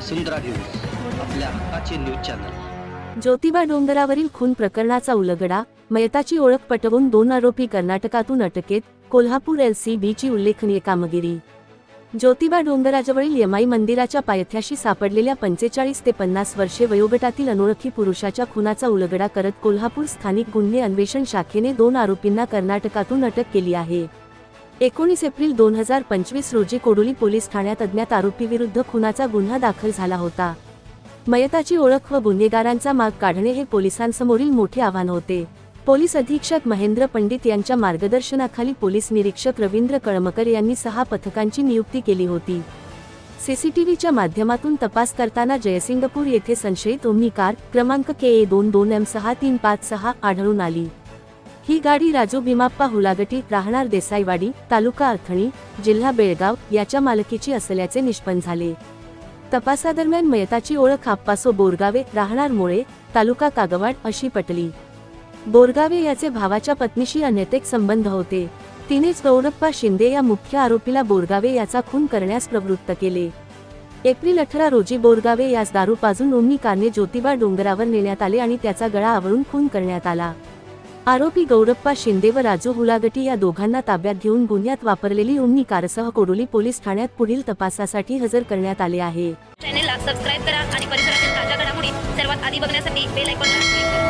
वसुंधरा news आपल्या हक्काचे news channel. Jyotiba डोंगरावरील खून प्रकरणाचा उलगडा मयताची ओळख पटवून दोन आरोपी कर्नाटकातून अटकेत कोल्हापूर एल सी बीची उल्लेखनीय कामगिरी. ज्योतिबा डोंगराजवळील यमाई मंदिराच्या पायथ्याशी सापडलेल्या पंचेचाळीस ते पन्नास वर्षे वयोगटातील अनोळखी पुरुषाच्या खुनाचा उलगडा करत कोल्हापूर स्थानिक गुन्हे अन्वेषण शाखेने दोन आरोपींना कर्नाटकातून अटक केली आहे. एकोणीस एप्रिल दोन हजार पंचवीस रोजी कोडोली पोलीस ठाण्यात अज्ञात आरोपीविरुद्ध खुनाचा गुन्हा दाखल झाला होता. मयताची ओळख व गुन्हेगारांचा माग काढणे हे पोलिसांसमोरील मोठे आव्हान होते. पोलीस अधीक्षक महेंद्र पंडित यांच्या मार्गदर्शनाखाली पोलीस निरीक्षक रवींद्र कळमकर यांनी सहा पथकांची नियुक्ती केली होती. सीसीटीव्हीच्या माध्यमातून तपास करताना जयसिंगपूर येथे संशयित ओमनी कार क्रमांक के ए दोन दोन एम सहा तीन पाच सहा आढळून आली. ही गाडी राजू भीमाप्पा हुलागटी राहणार देसाईवाडी तालुका अर्थणी जिल्हा बेळगाव याच्या मालकीची असल्याचे निष्पन्न झाले. तपासादरम्यान मयताची ओळख आप्पासो बोरगावे राहणार मुळे तालुका कागवाड अशी पटली. बोरगावे याचे भावाच्या पत्नीशी अनैतिक संबंध होते. तिनेच गौरप्पा शिंदे या मुख्य आरोपीला बोरगावे याचा खून करण्यास प्रवृत्त केले. एप्रिल अठरा रोजी बोरगावे यास दारू पाजून ओमनी कारने ज्योतिबा डोंगरावर नेण्यात आले आणि त्याचा गळा आवळून खून करण्यात आला. आरोपी गौरप्पा शिंदे व राजू हुलागटी या दोघांना ताब्यात घेऊन गुन्ह्यात वापरलेली उन्नी कारसह कोडोली पोलीस ठाण्यात पुढील तपासासाठी हजर करण्यात आले आहे. चॅनेलला सबस्क्राईब करा आणि परिसरातील ताज्या घडामोडी सर्वात आधी बघण्यासाठी बेल आयकॉनला क्लिक करा.